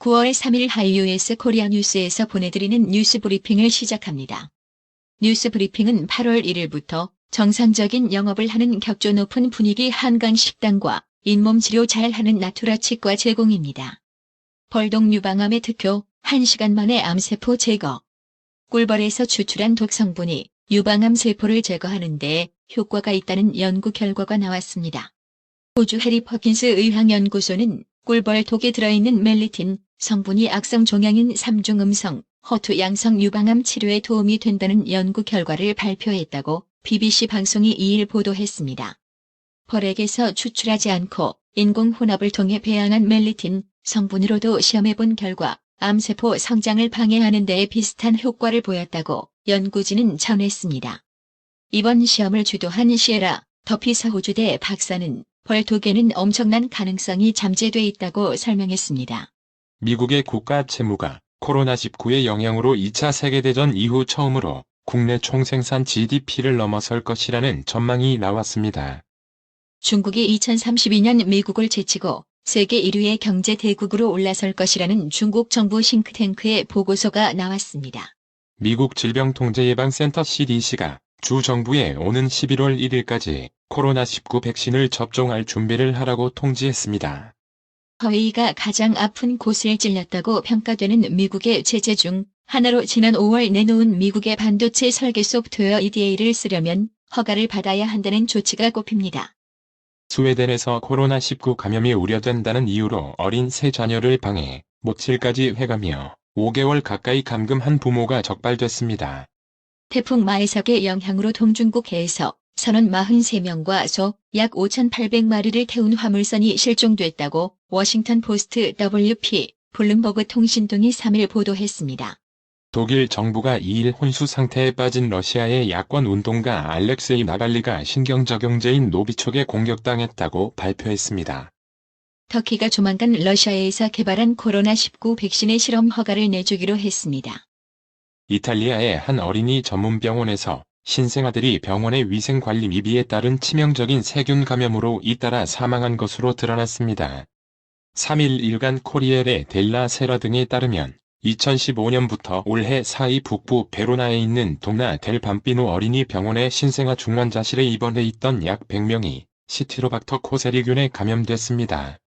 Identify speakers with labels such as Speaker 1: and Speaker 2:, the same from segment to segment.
Speaker 1: 9월 3일 하이유에스 코리아 뉴스에서 보내드리는 뉴스 브리핑을 시작합니다. 뉴스 브리핑은 8월 1일부터 정상적인 영업을 하는 격조 높은 분위기 한강 식당과 잇몸 치료 잘하는 나투라 치과 제공입니다. 벌독 유방암의 특효 1시간 만에 암세포 제거 꿀벌에서 추출한 독성분이 유방암 세포를 제거하는 데 효과가 있다는 연구 결과가 나왔습니다. 호주 해리 퍼킨스 의학연구소는 꿀벌 독에 들어있는 멜리틴 성분이 악성 종양인 3중 음성, 허투 양성 유방암 치료에 도움이 된다는 연구 결과를 발표했다고 BBC 방송이 2일 보도했습니다. 벌액에서 추출하지 않고 인공 혼합을 통해 배양한 멜리틴 성분으로도 시험해본 결과 암세포 성장을 방해하는 데에 비슷한 효과를 보였다고 연구진은 전했습니다. 이번 시험을 주도한 시에라 더피사 호주대 박사는 벌독에는 엄청난 가능성이 잠재돼 있다고 설명했습니다.
Speaker 2: 미국의 국가 채무가 코로나19의 영향으로 2차 세계대전 이후 처음으로 국내 총생산 GDP를 넘어설 것이라는 전망이 나왔습니다.
Speaker 1: 중국이 2032년 미국을 제치고 세계 1위의 경제 대국으로 올라설 것이라는 중국 정부 싱크탱크의 보고서가 나왔습니다.
Speaker 2: 미국 질병통제예방센터 CDC가 주 정부에 오는 11월 1일까지 코로나19 백신을 접종할 준비를 하라고 통지했습니다.
Speaker 1: 허웨이가 가장 아픈 곳을 찔렸다고 평가되는 미국의 제재 중 하나로 지난 5월 내놓은 미국의 반도체 설계 소프트웨어 EDA를 쓰려면 허가를 받아야 한다는 조치가 꼽힙니다.
Speaker 2: 스웨덴에서 코로나19 감염이 우려된다는 이유로 어린 새 자녀를 방해, 모칠까지 해가며 5개월 가까이 감금한 부모가 적발됐습니다.
Speaker 1: 태풍 마이삭의 영향으로 동중국해에서 선원 43명과 소 약 5,800마리를 태운 화물선이 실종됐다고 워싱턴 포스트 WP, 블룸버그 통신 등이 3일 보도했습니다.
Speaker 2: 독일 정부가 2일 혼수 상태에 빠진 러시아의 야권 운동가 알렉세이 나발리가 신경적용제인 노비촉에 공격당했다고 발표했습니다.
Speaker 1: 터키가 조만간 러시아에서 개발한 코로나19 백신의 실험 허가를 내주기로 했습니다.
Speaker 2: 이탈리아의 한 어린이 전문병원에서 신생아들이 병원의 위생관리 미비에 따른 치명적인 세균 감염으로 잇따라 사망한 것으로 드러났습니다. 3일 일간 코리엘의 델라 세라 등에 따르면 2015년부터 올해 사이 북부 베로나에 있는 동나 델 밤비노 어린이 병원의 신생아 중환자실에 입원해 있던 약 100명이 시티로박터 코세리균에 감염됐습니다.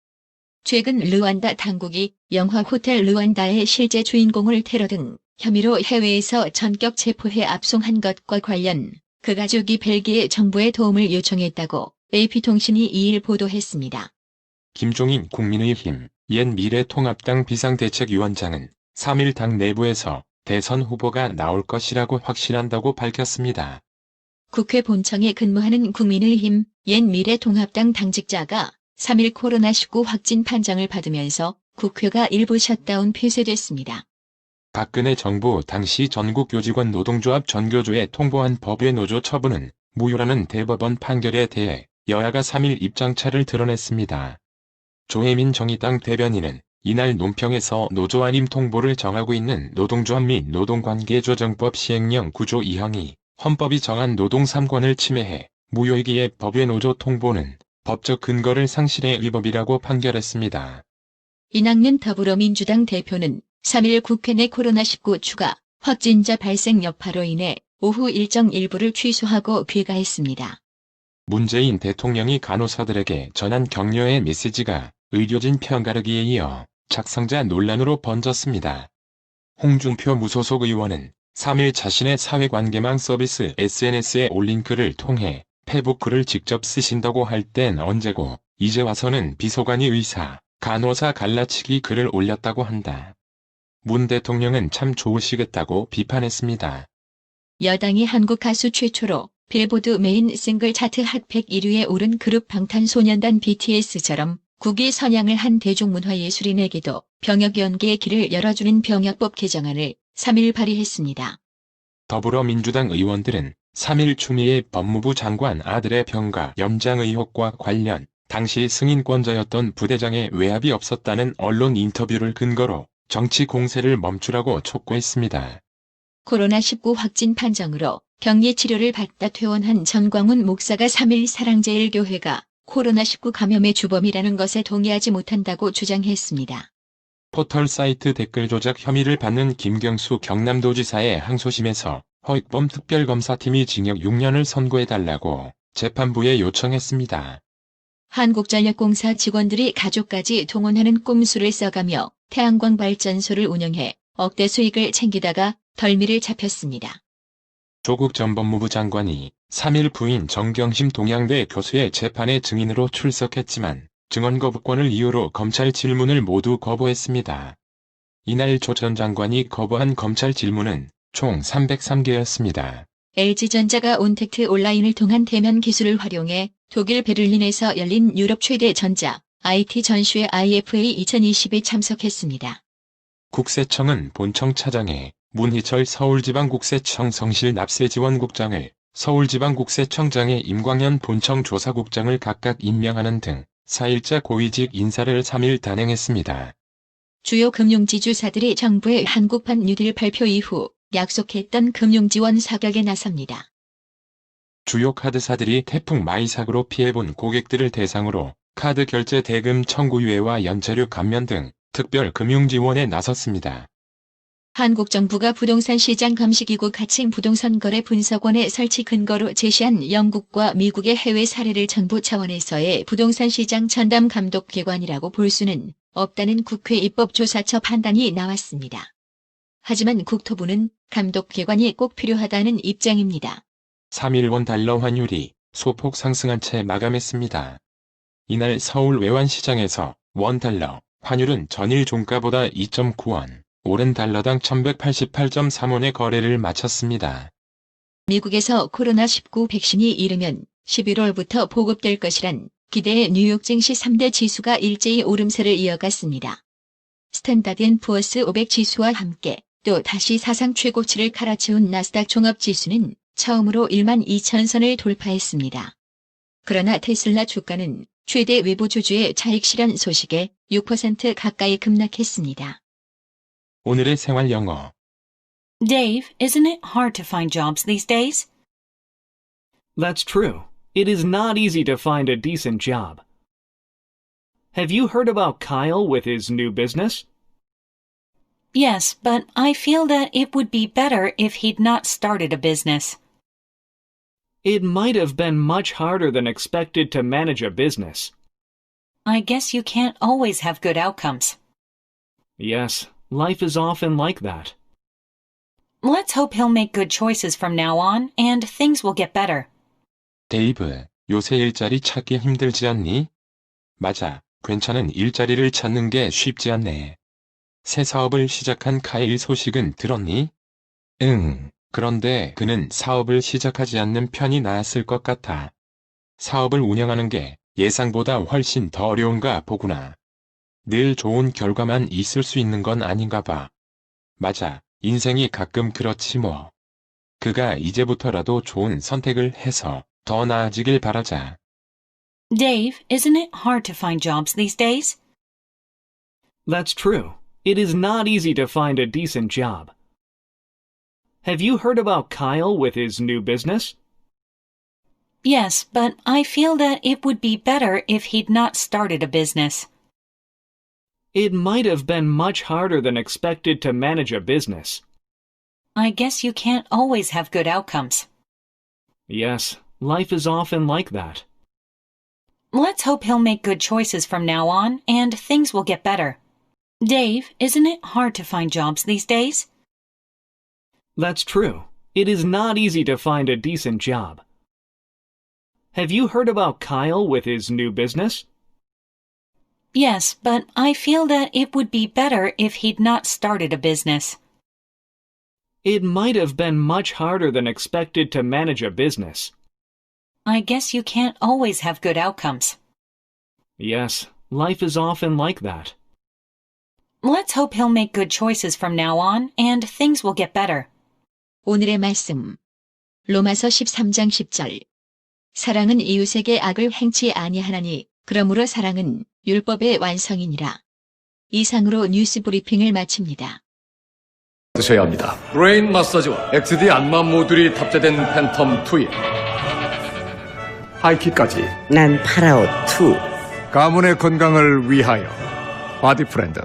Speaker 1: 최근 르완다 당국이 영화 호텔 르완다의 실제 주인공을 테러 등 혐의로 해외에서 전격 체포해 압송한 것과 관련 그 가족이 벨기에 정부의 도움을 요청했다고 AP통신이 2일 보도했습니다.
Speaker 2: 김종인 국민의힘 옛 미래통합당 비상대책위원장은 3일 당 내부에서 대선 후보가 나올 것이라고 확신한다고 밝혔습니다.
Speaker 1: 국회 본청에 근무하는 국민의힘 옛 미래통합당 당직자가 3일 코로나19 확진 판정을 받으면서 국회가 일부 셧다운 폐쇄됐습니다.
Speaker 2: 박근혜 정부 당시 전국교직원 노동조합 전교조에 통보한 법외 노조 처분은 무효라는 대법원 판결에 대해 여야가 3일 입장차를 드러냈습니다. 조혜민 정의당 대변인은 이날 논평에서 노조 안임 통보를 정하고 있는 노동조합 및 노동관계조정법 시행령 9조 2항이 헌법이 정한 노동 3권을 침해해 무효이기에 법외 노조 통보는 법적 근거를 상실해 위법이라고 판결했습니다.
Speaker 1: 이낙연 더불어민주당 대표는 3일 국회 내 코로나19 추가 확진자 발생 여파로 인해 오후 일정 일부를 취소하고 귀가했습니다.
Speaker 2: 문재인 대통령이 간호사들에게 전한 격려의 메시지가 의료진 편가르기에 이어 작성자 논란으로 번졌습니다. 홍준표 무소속 의원은 3일 자신의 사회관계망 서비스 SNS에 올린 글을 통해 페북 글을 직접 쓰신다고 할 땐 언제고 이제 와서는 비서관이 의사, 간호사 갈라치기 글을 올렸다고 한다. 문 대통령은 참 좋으시겠다고 비판했습니다.
Speaker 1: 여당이 한국 가수 최초로 빌보드 메인 싱글 차트 핫 101위에 오른 그룹 방탄소년단 BTS처럼 국위 선양을 한 대중문화예술인에게도 병역 연계의 길을 열어주는 병역법 개정안을 3일 발의했습니다.
Speaker 2: 더불어민주당 의원들은 3일 추미애 법무부 장관 아들의 병가 염장 의혹과 관련 당시 승인권자였던 부대장의 외압이 없었다는 언론 인터뷰를 근거로 정치 공세를 멈추라고 촉구했습니다.
Speaker 1: 코로나19 확진 판정으로 격리 치료를 받다 퇴원한 전광훈 목사가 3일 사랑제일교회가 코로나19 감염의 주범이라는 것에 동의하지 못한다고 주장했습니다.
Speaker 2: 포털 사이트 댓글 조작 혐의를 받는 김경수 경남도지사의 항소심에서 허익범 특별검사팀이 징역 6년을 선고해달라고 재판부에 요청했습니다.
Speaker 1: 한국전력공사 직원들이 가족까지 동원하는 꼼수를 써가며 태양광 발전소를 운영해 억대 수익을 챙기다가 덜미를 잡혔습니다.
Speaker 2: 조국 전 법무부 장관이 3일 부인 정경심 동양대 교수의 재판에 증인으로 출석했지만 증언 거부권을 이유로 검찰 질문을 모두 거부했습니다. 이날 조 전 장관이 거부한 검찰 질문은 총 303개였습니다.
Speaker 1: LG전자가 온택트 온라인을 통한 대면 기술을 활용해 독일 베를린에서 열린 유럽 최대 전자 IT 전시회 IFA 2020에 참석했습니다.
Speaker 2: 국세청은 본청 차장에 문희철 서울지방국세청 성실 납세지원국장을 서울지방국세청장에 임광현 본청 조사국장을 각각 임명하는 등 4일자 고위직 인사를 3일 단행했습니다.
Speaker 1: 주요 금융지주사들이 정부의 한국판 뉴딜 발표 이후 약속했던 금융지원 사격에 나섭니다.
Speaker 2: 주요 카드사들이 태풍 마이삭으로 피해본 고객들을 대상으로 카드 결제 대금 청구 유예와 연체료 감면 등 특별 금융 지원에 나섰습니다.
Speaker 1: 한국 정부가 부동산 시장 감시기구 가칭 부동산 거래 분석원의 설치 근거로 제시한 영국과 미국의 해외 사례를 정부 차원에서의 부동산 시장 전담 감독 기관이라고 볼 수는 없다는 국회 입법조사처 판단이 나왔습니다. 하지만 국토부는 감독 기관이 꼭 필요하다는 입장입니다.
Speaker 2: 3일 원 달러 환율이 소폭 상승한 채 마감했습니다. 이날 서울 외환시장에서 원 달러 환율은 전일 종가보다 2.9원, 오른 달러당 1188.3원의 거래를 마쳤습니다.
Speaker 1: 미국에서 코로나19 백신이 이르면 11월부터 보급될 것이란 기대의 뉴욕 증시 3대 지수가 일제히 오름세를 이어갔습니다. 스탠다드 앤 푸어스 500 지수와 함께 또 다시 사상 최고치를 갈아치운 나스닥 종합 지수는 처음으로 1만 2천 선을 돌파했습니다. 그러나 테슬라 주가는 최대 외부 주주의 차익 실현 소식에 6% 가까이 급락했습니다.
Speaker 2: 오늘의 생활 영어
Speaker 3: Dave, isn't it hard to find jobs these days?
Speaker 4: That's true. It is not easy to find a decent job. Have you heard about Kyle with his new business?
Speaker 3: Yes, but I feel that it would be better if he'd not started a business.
Speaker 4: It might have been much harder than expected to manage a business.
Speaker 3: I guess you can't always have good outcomes.
Speaker 4: Yes, life is often like that.
Speaker 3: Let's hope he'll make good choices from now on and things will get better.
Speaker 2: 데이브, 요새 일자리 찾기 힘들지 않니? 맞아, 괜찮은 일자리를 찾는 게 쉽지 않네. 새 사업을 시작한 카일 소식은 들었니? 응, 그런데 그는 사업을 시작하지 않는 편이 나았을 것 같아. 사업을 운영하는 게 예상보다 훨씬 더 어려운가 보구나. 늘 좋은 결과만 있을 수 있는 건 아닌가 봐. 맞아, 인생이 가끔 그렇지 뭐. 그가 이제부터라도 좋은 선택을 해서 더 나아지길 바라자.
Speaker 3: Dave, isn't it hard to find jobs these days?
Speaker 4: That's true. It is not easy to find a decent job. Have you heard about Kyle with his new business?
Speaker 3: Yes, but I feel that it would be better if he'd not started a business.
Speaker 4: It might have been much harder than expected to manage a business.
Speaker 3: I guess you can't always have good outcomes.
Speaker 4: Yes, life is often like that.
Speaker 3: Let's hope he'll make good choices from now on and things will get better. Dave, isn't it hard to find jobs these days?
Speaker 4: That's true. It is not easy to find a decent job. Have you heard about Kyle with his new business?
Speaker 3: Yes, but I feel that it would be better if he'd not started a business.
Speaker 4: It might have been much harder than expected to manage a business.
Speaker 3: I guess you can't always have good outcomes.
Speaker 4: Yes, life is often like that.
Speaker 3: Let's hope he'll make good choices from now on and things will get better.
Speaker 1: 오늘의 말씀. 로마서 13장 10절. 사랑은 이웃에게 악을 행치 아니하나니 그러므로 사랑은 율법의 완성이니라. 이상으로 뉴스 브리핑을 마칩니다.
Speaker 5: 드셔야 합니다. 브레인 마사지와 XD 안마 모듈이 탑재된 팬텀 2에 하이킥까지
Speaker 6: 난 파라오 2.
Speaker 5: 가문의 건강을 위하여 바디 프렌드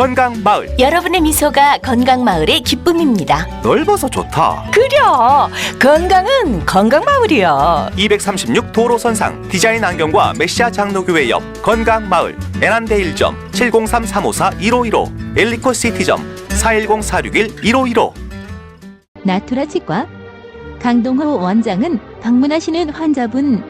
Speaker 6: 건강마을
Speaker 7: 여러분의 미소가 건강마을의 기쁨입니다.
Speaker 6: 넓어서 좋다
Speaker 7: 그려! 건강은 건강마을이야.
Speaker 6: 236 도로선상 디자인 안경과 메시아 장로교회 옆 건강마을 애난데일점 703-354-1515 엘리코 시티점 410-461-1515
Speaker 1: 나투라 치과 강동호 원장은 방문하시는 환자분